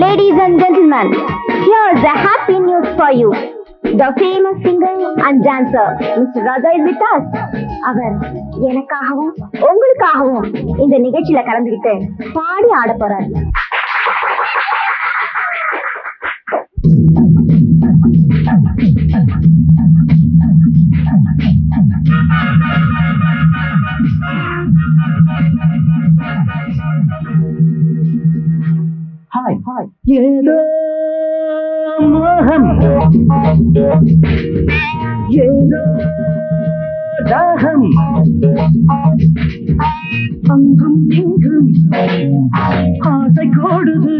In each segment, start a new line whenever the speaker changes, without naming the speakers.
Ladies and gentlemen, here's a happy news for you. The famous singer and dancer, Mr. Raja is with us. அவர் எனக்காகவும் உங்களுக்காகவும் இந்த நிகழ்ச்சியில கலந்துகிட்டு பாடி ஆட போறாரு
ஹாய் ஹாய் ஏதோ மோகம் ஏதோ தாகம் அங்கும் இங்கும் ஆசை கோடுது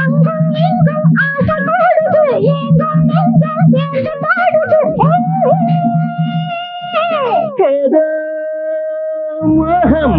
அங்கும் இங்கும் ஆசை கூடுது, எங்கும் நெஞ்சம் சேர்ந்து பாடுது.
ஏதோ மோகம்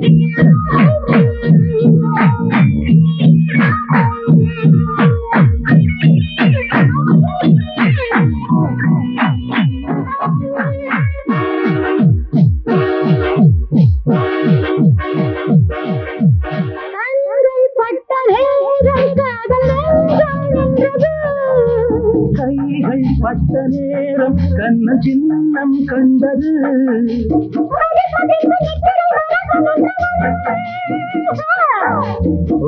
கைகள் பட்ட நேரம் கண்ண சின்னம் கண்டது.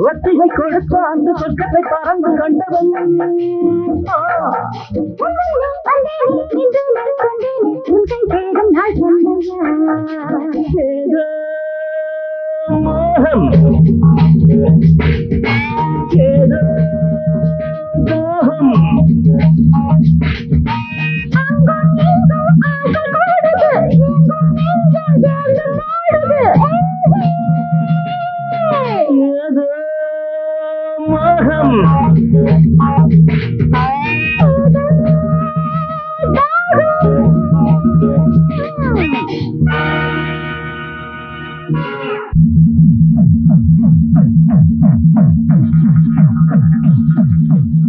ஒத்திகை கொடுத்த அந்த சொர்க்கத்தை பறந்து கண்டவன். hầm chế đỡ có hầm
Hãy subscribe cho kênh Ghiền Mì Gõ Để
không bỏ lỡ những video hấp dẫn
Thank you.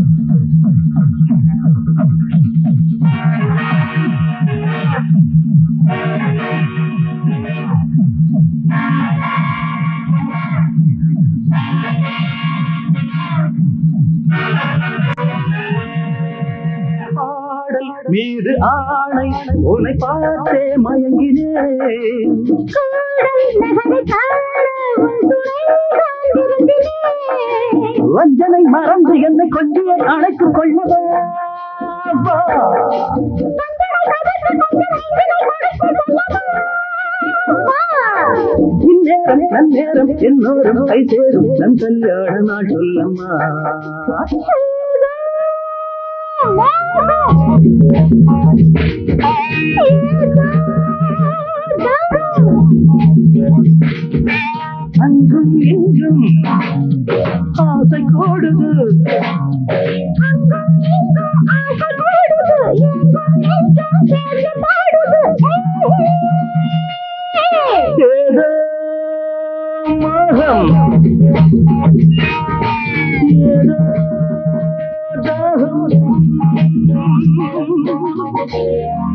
மீது ஆணை. உன்னை பார்த்தே மயங்கினேன். வஞ்சனை மறந்து என்னை கொஞ்சிய அழைத்துக் கொள்ளவா. இந்நேரம் நன்னேரம் என்னோரும் கை சேரும். நம் கல்யாண நாள் சொல்லம்மா. அங்கும் இங்கும் ஆசை கோடுது. ஏதோ மகம். 돼.